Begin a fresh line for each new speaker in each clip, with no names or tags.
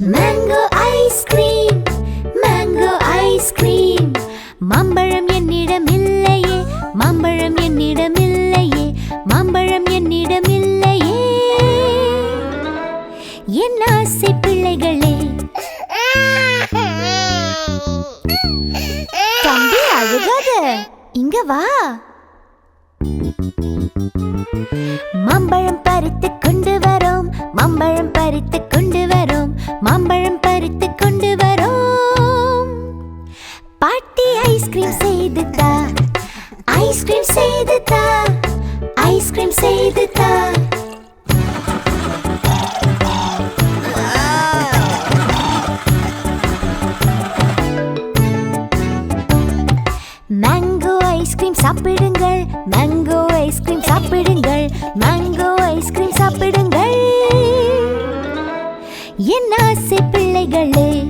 Mango ice cream mango ice cream மாம்பழம் என்னிடம் இல்லையே மாம்பழம் என்னிடம் இல்லையே மாம்பழம் என்னிடம் இல்லையே என் ஆசை பிள்ளைகளே. தம்பி அழுகாத. இங்க வா. மாம்பழம் பறித்து கொண்டு வரோம் மாம்பழம் பறித்து ஐஸ்கிரீம் செய்து தா ஐஸ்கிரீம் செய்து தா மேங்கோ ஐஸ்கிரீம் சாப்பிடுங்கள். மேங்கோ ஐஸ்கிரீம் சாப்பிடுங்கள். மேங்கோ ஐஸ்கிரீம் சாப்பிடுங்கள். என் ஆசை பிள்ளைகளே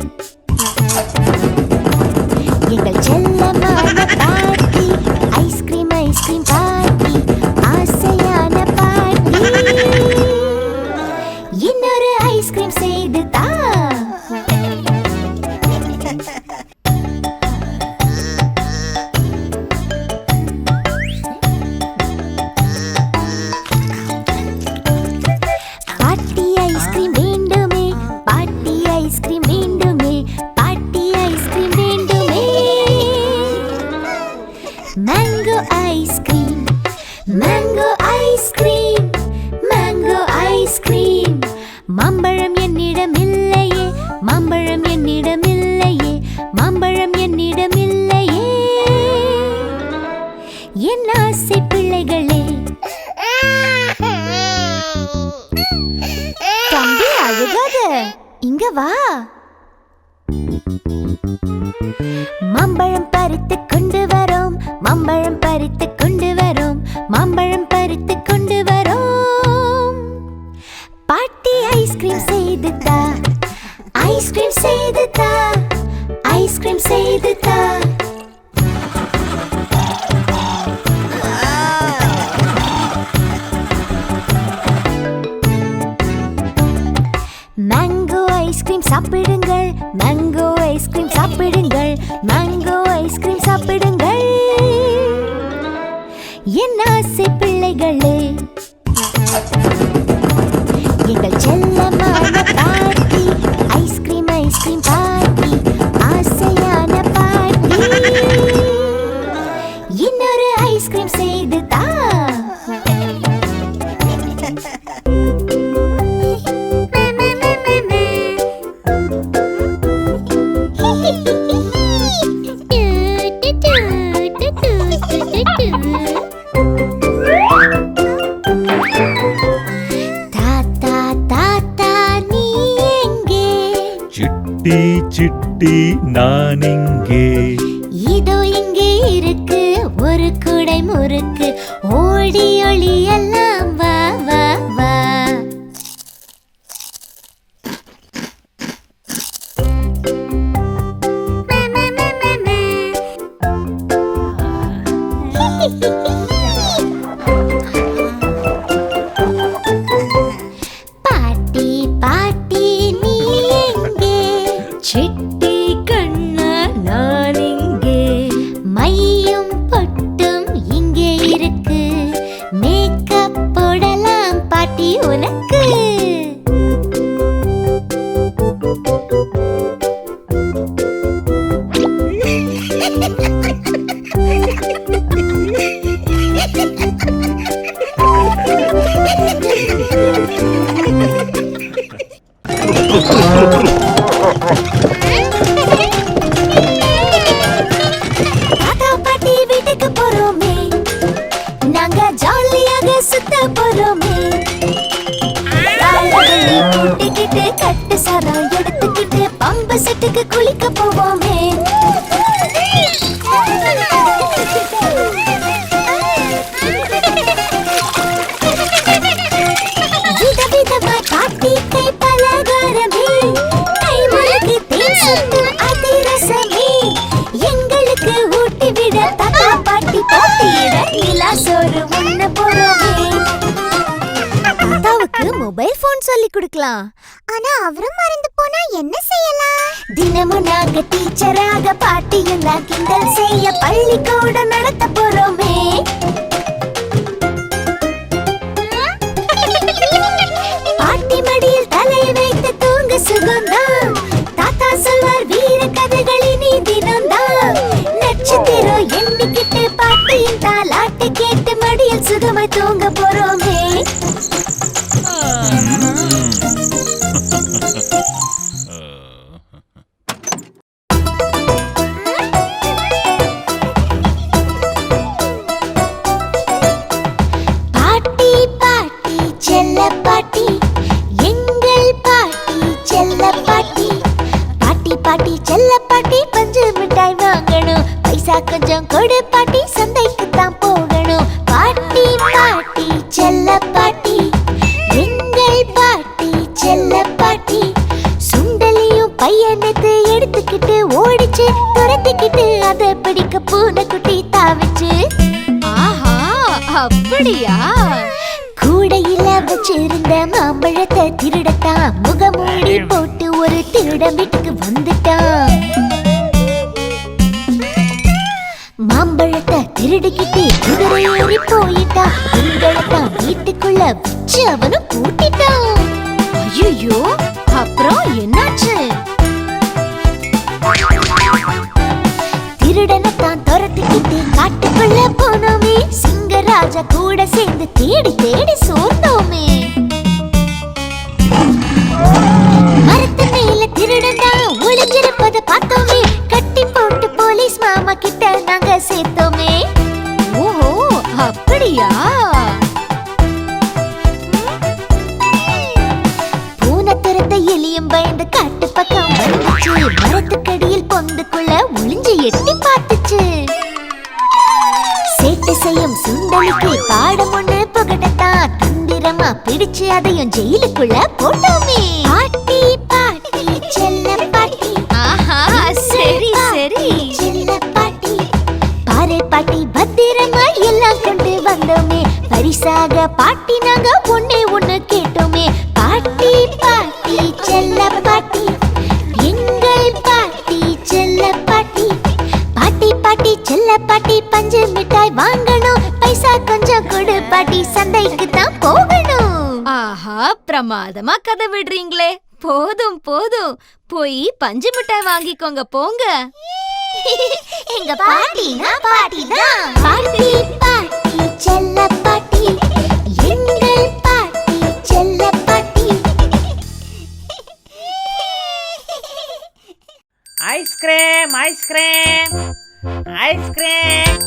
mango ice cream. Mango ice cream. Mango ice cream. மாம்பழம் என்னிடம் இல்லையே மாம்பழம் என்னிடம் இல்லையே மாம்பழம் என்னிடம் இல்லையே என் ஆசை பிள்ளைகளே. தம்பி அழுகாத. இங்க வா. மாம்பழம் பறித்து கொண்டு வா மாம்பழம் பறித்து கொண்டு வரோம். மாம்பழம் பறித்து கொண்டு வரோம். பாட்டி ஐஸ்கிரீம் செய்து தா ஐஸ்கிரீம் செய்து தா ஐஸ்கிரீம் செய்து தா மேங்கோ ஐஸ்கிரீம் சாப்பிடுங்கள். மேங்கோ ஐஸ்கிரீம் சாப்பிடுங்கள். ஆசை பிள்ளைகளே எங்கள் செல்லமா
சிட்டி நான் இங்கே
இதோ இங்கே இருக்கு ஒரு குடை முறுக்கு. ஓடி ஒளி எல்லாம் வா வா வா. பாட்டி நாங்க ஜாலியாக சுத்த போறோமே. கூட்டிக்கிட்டு கட்டு சாதம் எடுத்துக்கிட்டு பம்பு செட்டுக்கு குளிக்க போவோமே. எங்களுக்கு ஊட்டி விட தாத்தா பாட்டி போட்டியிட சோறு உண்ண போறோமே தாத்தாவுக்கு மொபைல் போன் சொல்லி கொடுக்கலாம். ஆனா அவரும் மறந்து போனா என்ன செய்யலாம்? தினமும் நாங்க டீச்சராக பாட்டியெல்லாம் கிண்டல் செய்ய பள்ளிக்கூடம் நடத்த போறோமே. Donga Boron பையனுக்கு எடுத்துக்கிட்டு ஓடிச்சு துரத்திக்கிட்டு அதை பிடிக்க பூனைக்குட்டி தாவிச்சு.
ஆஹா அப்படியா?
கூடையில வச்சிருந்த மாம்பழத்தை திருடத்தான் முகமூடி போட்டு ஒரு திருடன் வீட்டுக்கு வந்துட்டான் மாம்பழத்தை திருடிக்கிட்டு குதிரை ஏறி போயிட்டான் திங்களைத்தான் வீட்டுக்குள்ள வச்சு அவனும் பூட்டிட்டான்
ஐயோ
ராஜா கூட சேர்ந்து தேடி தேடி சோர்ந்தோமே பிடிச்சு அதையும் ஜெயிலுக்குள்ள போட்டோமே. பாட்டி பாட்டி செல்ல பாட்டி.
ஆஹா சரி சரி.
செல்ல பாட்டி. பாரு பாட்டி பத்திரமா எல்லாம் கொண்டு வந்தோமே. பரிசாக பாட்டி நாங்க ஒண்ணே ஒண்ணு கேட்டோமே. பாட்டி பாட்டி செல்ல பாட்டி. எங்கள் பாட்டி செல்ல பாட்டி. பாட்டி பாட்டி செல்ல பாட்டி பஞ்சு மிட்டாய் வாங்கணும். பைசா கொஞ்சம் கொடு பாட்டி சந்தைக்கு தான் போகணும்.
ஆஹா பிரமாதமா கதை விடுறீங்களே. போதும் போதும். போய் பஞ்சு மிட்டாய் வாங்கிக்கோங்க போங்க.
எங்க பாட்டினா பாட்டி தான் பாட்டி. பாட்டி செல்ல பாட்டி. எங்கள் பாட்டி செல்ல பாட்டி.
Ice cream ice cream. Ice cream.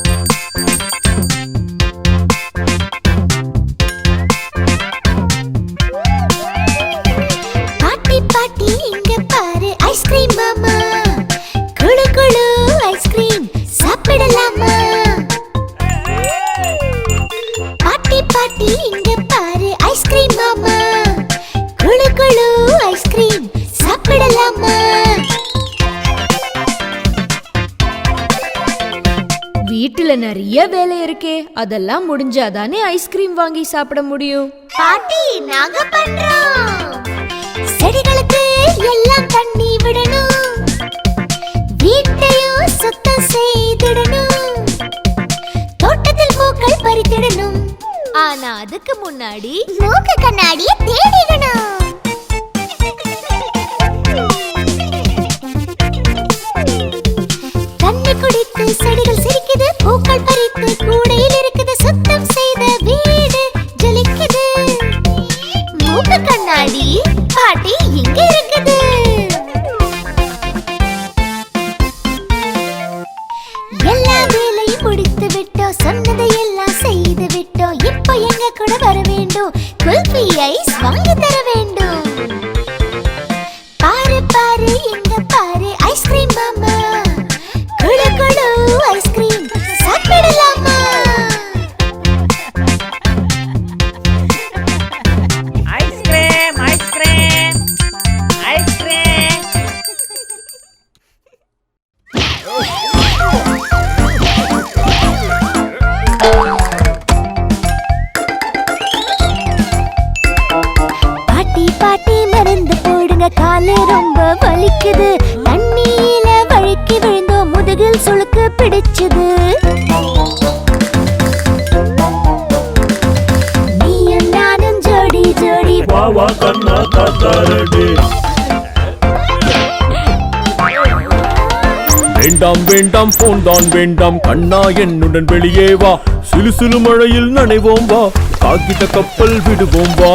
இருக்கே. அதெல்லாம் முடிஞ்சாதானே ஐஸ்கிரீம் வாங்கி சாப்பிட முடியும்.
பாட்டி நாங்க பண்றோம். செடிகளுக்கு எல்லாம் தண்ணி விடணும். வீட்டையும் சுத்தம் செய்திடணும். தோட்டத்தில் பூக்கள் பறித்திடணும்.
ஆனா அதுக்கு முன்னாடி
மூக்கு கண்ணாடிய தேடிடணும். அடி பாட்டி இங்க இருக்குது. எல்லா வேலையும் முடித்து விட்டோம் சொன்னதை எல்லாம் செய்து விட்டோம். இப்போ எங்க கூட வர வேண்டும்? குல்பி ஐஸ் இந்த ரொம்ப வலிக்குது. தண்ணியில வழுக்கி விழுந்தோம். முதுகில் சுளுக்கு பிடிச்சது. நீயும் நானும் ஜோடி ஜோடி
கண்ணா காத்தாரடி வேண்டாம் வேண்டாம் போன் தான் வேண்டாம். கண்ணா என்னுடன் வெளியே வா. சிலு சிலு மழையில் நனைவோம் வா. காக்கிட்ட கப்பல் விடுவோம் வா.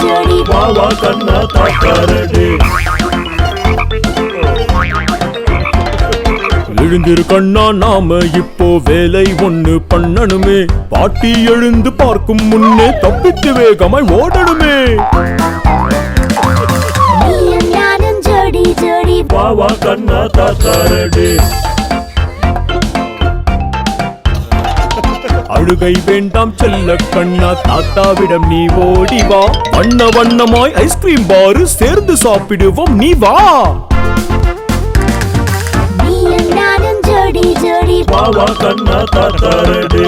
வா வா கண்ணா தாத்தாரடே எழுந்திரு கண்ணா நாம இப்போ வேலை ஒண்ணு பண்ணணுமே. பாட்டி எழுந்து பார்க்கும் முன்னே தப்பித்து வேகமாய் ஓடணுமே.
ஜோடி ஜோடி
வா வா கண்ணா தாத்தாரடே அழுகை வேண்டாம் செல்ல கண்ணா தாத்தாவிடம் நீ ஓடி வா. வண்ண வண்ணமாய் ஐஸ்கிரீம் பாரு சேர்ந்து சாப்பிடுவோம் நீ வா.
ஜோடி ஜோடி
வா வா கண்ணா தாத்தாரடே.